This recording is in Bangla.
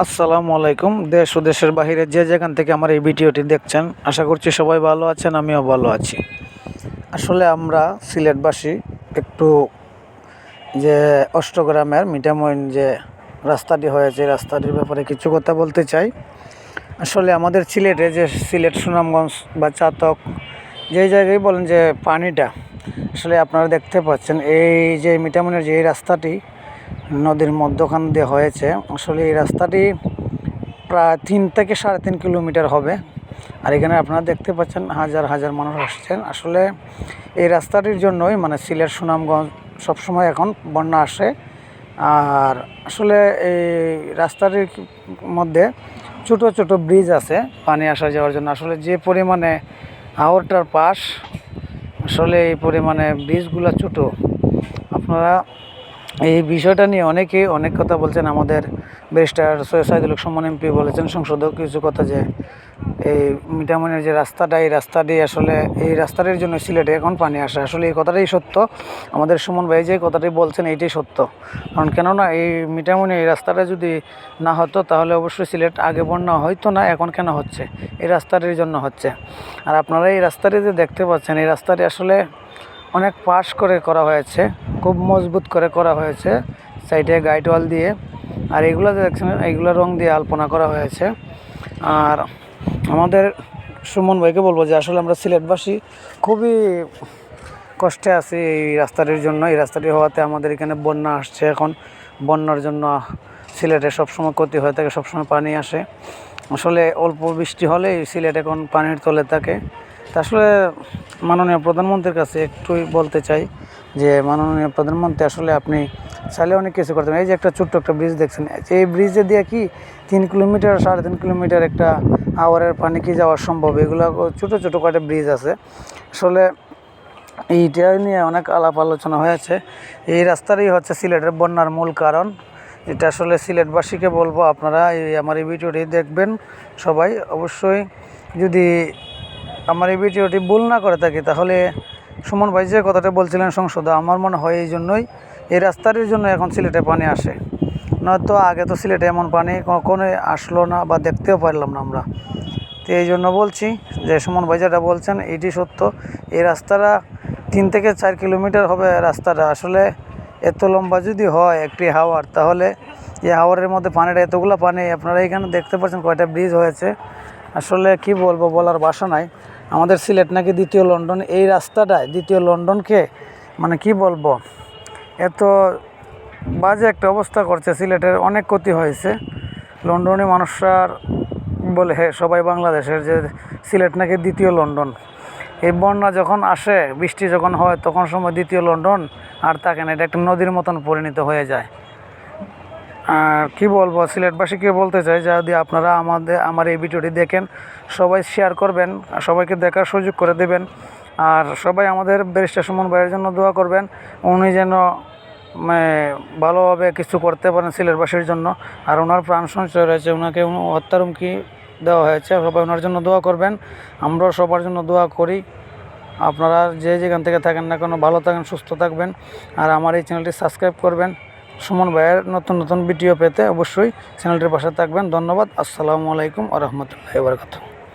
আসসালামু আলাইকুম। দেশ ও দেশের বাহিরে যে যেখান থেকে আমার এই ভিডিওটি দেখছেন, আশা করছি সবাই ভালো আছেন, আমিও ভালো আছি। আসলে আমরা সিলেটবাসী একটু যে অষ্টগ্রামের মিটামইন যে রাস্তাটি হয়েছে, রাস্তাটির ব্যাপারে কিছু কথা বলতে চাই। আসলে আমাদের সিলেটে যে সিলেট সুনামগঞ্জ বা চাতক যেই জায়গায় বলেন যে পানিটা, আসলে আপনারা দেখতে পাচ্ছেন, এই যে মিটামনের যে রাস্তাটি নদীর মধ্যখান দিয়ে হয়েছে। আসলে এই রাস্তাটি প্রায় তিন থেকে সাড়ে তিন কিলোমিটার হবে। আর এখানে আপনারা দেখতে পাচ্ছেন হাজার হাজার মানুষ আসছেন। আসলে এই রাস্তাটির জন্যই মানে সিলেট, সুনামগঞ্জ সবসময় এখন বন্যা আসে। আর আসলে এই রাস্তাটির মধ্যে ছোটো ছোটো ব্রিজ আছে পানি আসা যাওয়ার জন্য। আসলে যে পরিমাণে হাওরটার পাশ, আসলে এই পরিমাণে ব্রিজগুলো ছোটো। আপনারা এই বিষয়টা নিয়ে অনেকে অনেক কথা বলছেন। আমাদের ব্যারিস্টার সৈয়দ সাইদুল সম্মান এমপি বলেছেন, সংসদেও কিছু কথা যে এই মিঠামনের যে রাস্তাটা, এই রাস্তাটি আসলে এই রাস্তাটির জন্য সিলেটে এখন পানি আসে। আসলে এই কথাটাই সত্য। আমাদের সুমন ভাই যে কথাটি বলছেন এইটাই সত্য। কারণ কেননা এই মিঠামনি এই রাস্তাটা যদি না হতো, তাহলে অবশ্যই সিলেট আগে বন্যা হয়তো না, এখন কেন হচ্ছে? এই রাস্তাটির জন্য হচ্ছে। আর আপনারা এই রাস্তাটি যে দেখতে পাচ্ছেন, এই রাস্তাটি আসলে অনেক পাশ করে করা হয়েছে। খুব মজবুত করে করা হয়েছে। সাইডে গাইড ওয়াল দিয়ে। আর এগুলো দেখছেন এইগুলো রং দিয়ে আলপনা করা হয়েছে। আর আমাদের সুমন ভাইকে বলব যে, আসলে আমরা সিলেটবাসী খুবই কষ্টে আছি এই রাস্তাটির জন্য। এই রাস্তাটি হওয়াতে আমাদের এখানে বন্যা আসছে এখন। বন্যার জন্য সিলেটে সবসময় ক্ষতি হয়ে থাকে, সবসময় পানি আসে। আসলে অল্প বৃষ্টি হলেই সিলেট এখন পানির তলে থাকে। তা আসলে মাননীয় প্রধানমন্ত্রীর কাছে একটুই বলতে চাই যে মাননীয় প্রধানমন্ত্রী, আসলে আপনি চাইলে অনেক কিছু করতেন এই যে একটা ছোট্ট একটা ব্রিজ দেখছেন, এই ব্রিজে দিয়ে কি তিন কিলোমিটার সাড়ে তিন কিলোমিটার একটা আওয়ারের পানি কি যাওয়া সম্ভব? এগুলো ছোটো ছোটো কয়েকটা ব্রিজ আছে। আসলে এইটা নিয়ে অনেক আলাপ আলোচনা হয়েছে। এই রাস্তারই হচ্ছে সিলেটের বন্যার মূল কারণ। এটা আসলে সিলেটবাসীকে বলব, আপনারা এই আমার এই ভিডিওটি দেখবেন সবাই। অবশ্যই যদি আমার এই ভিডিওটি ভুল না করে থাকি, তাহলে সুমন ভাই যে কথাটা বলছিলেন সংসদে, আমার মনে হয় এই জন্যই এই রাস্তাটির জন্য এখন সিলেটে পানি আসে। নয়তো আগে তো সিলেটে এমন পানি কখনোই আসলো না বা দেখতেও পারলাম না আমরা। তো এই জন্য বলছি যে, সুমন ভাই যেটা বলছেন এটি সত্য। এই রাস্তাটা তিন থেকে চার কিলোমিটার হবে রাস্তাটা। আসলে এত লম্বা যদি হয় একটি হাওয়ার, তাহলে এই হাওয়ারের মধ্যে পানিটা, এতগুলো পানি, আপনারা এখানে দেখতে পাচ্ছেন কয়টা ব্রিজ হয়েছে। আসলে কি বলব বলার বাসা নাই। আমাদের সিলেট নাকি দ্বিতীয় লন্ডন? এই রাস্তাটায় দ্বিতীয় লন্ডনকে মানে কি বলব, এত বাজে একটা অবস্থা করছে সিলেটের, অনেক ক্ষতি হয়েছে। লন্ডনে মানুষরার বলে হে সবাই বাংলাদেশের যে সিলেট নাকি দ্বিতীয় লন্ডন? এই বন্যা যখন আসে, বৃষ্টি যখন হয়, তখন সময় দ্বিতীয় লন্ডন আর থাকে না, এটা একটা নদীর মতন পরিণত হয়ে যায়। আর কী বলব, সিলেটবাসীকে বলতে চাই, যদি আপনারা আমাদের, আমার এই ভিডিওটি দেখেন, সবাই শেয়ার করবেন, সবাইকে দেখার সুযোগ করে দেবেন, আর সবাই আমাদের ব্যারিস্টার সুমন ভাইয়ের জন্য দোয়া করবেন, উনি যেন ভালোভাবে কিছু করতে পারেন সিলেটবাসীর জন্য, আর ওনার প্রাণ সঞ্চয় রয়েছে, ওনাকে হত্যার হুমকি দেওয়া হয়েছে, সবাই ওনার জন্য দোয়া করবেন, আমরাও সবার জন্য দোয়া করি, আপনারা যে যেখান থেকে থাকেন না কেন, ভালো থাকেন, সুস্থ থাকবেন, আর আমার এই চ্যানেলটি সাবস্ক্রাইব করবেন সুমন ভাইয়ের নতুন নতুন ভিডিও পেতে অবশ্যই চ্যানেলটির পাশে থাকবেন। ধন্যবাদ। আসসালামু আলাইকুম আ রহমতুল্লাহ বরকাত